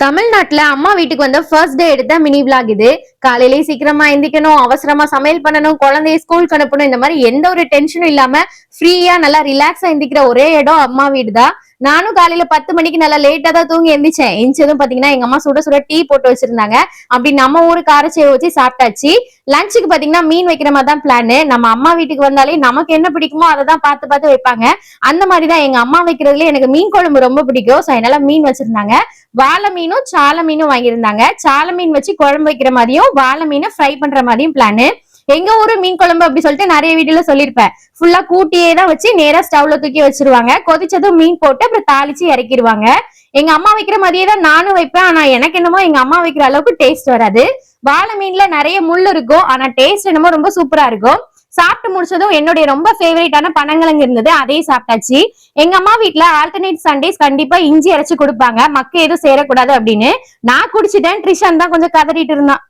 தமிழ்நாட்டுல அம்மா வீட்டுக்கு வந்த ஃபர்ஸ்ட் டே எடுத்த மினி விளாக் இது. காலையிலேயே சீக்கிரமா எந்திக்கணும் அவசரமா சமையல் பண்ணணும் குழந்தைய ஸ்கூலுக்கு அனுப்பணும் இந்த மாதிரி எந்த ஒரு டென்ஷனும் இல்லாம ஃப்ரீயா நல்லா ரிலாக்ஸா எந்திக்கிற ஒரே இடம் அம்மா வீடு தான் நானும் காலையில பத்து மணிக்கு நல்லா லேட்டா தான் தூங்கி எந்திரிச்சேன். எந்திச்சதும் பாத்தீங்கன்னா எங்க அம்மா சுட சுட டீ போட்டு வச்சிருந்தாங்க. அப்படி நம்ம ஊரு காரச்சேவை வச்சு சாப்பிட்டாச்சு. லஞ்சுக்கு பாத்தீங்கன்னா மீன் வைக்கிற மாதிரி தான் பிளான் நம்ம அம்மா வீட்டுக்கு வந்தாலே நமக்கு என்ன பிடிக்குமோ அதை தான் பார்த்து பார்த்து வைப்பாங்க. அந்த மாதிரி தான் எங்க அம்மா வைக்கிறதுல எனக்கு மீன் குழம்பு ரொம்ப பிடிக்கும். ஸோ அதனால மீன் வச்சிருந்தாங்க. வாழை மீனும் சால மீனும் வாங்கியிருந்தாங்க. சால மீன் வச்சு குழம்பு வைக்கிற மாதிரியும் வாழை மீனை ஃப்ரை பண்ற மாதிரியும் பிளானு எங்க ஊரு மீன் குழம்பு அப்படி சொல்லிட்டு நிறைய வீட்டுல சொல்லியிருப்பேன். ஃபுல்லா கூட்டியே தான் வச்சு நேரா ஸ்டவ்ல தூக்கி வச்சிருவாங்க. கொதிச்சதும் மீன் போட்டு அப்புறம் தாளிச்சு இறக்கிடுவாங்க. எங்க அம்மா வைக்கிற மாதிரியே தான் நானும் வைப்பேன். ஆனா எனக்கு என்னமோ எங்க அம்மா வைக்கிற அளவுக்கு டேஸ்ட் வராது. வாழை மீன்ல நிறைய முள் இருக்கும். ஆனா டேஸ்ட் என்னமோ ரொம்ப சூப்பரா இருக்கும். சாப்பிட்டு முடிச்சதும் என்னுடைய ரொம்ப ஃபேவரேட்டான பனங்கிழங்கு இருந்தது. அதையும் சாப்பிட்டாச்சு. எங்க அம்மா வீட்ல ஆல்டர்னேட் சண்டேஸ் கண்டிப்பா இஞ்சி அரைச்சு கொடுப்பாங்க. மக்க எதுவும் சேரக்கூடாது அப்படின்னு. நான் குடிச்சிட்டேன். ட்ரிஷான் தான் கொஞ்சம் கதறிட்டு இருந்தான்.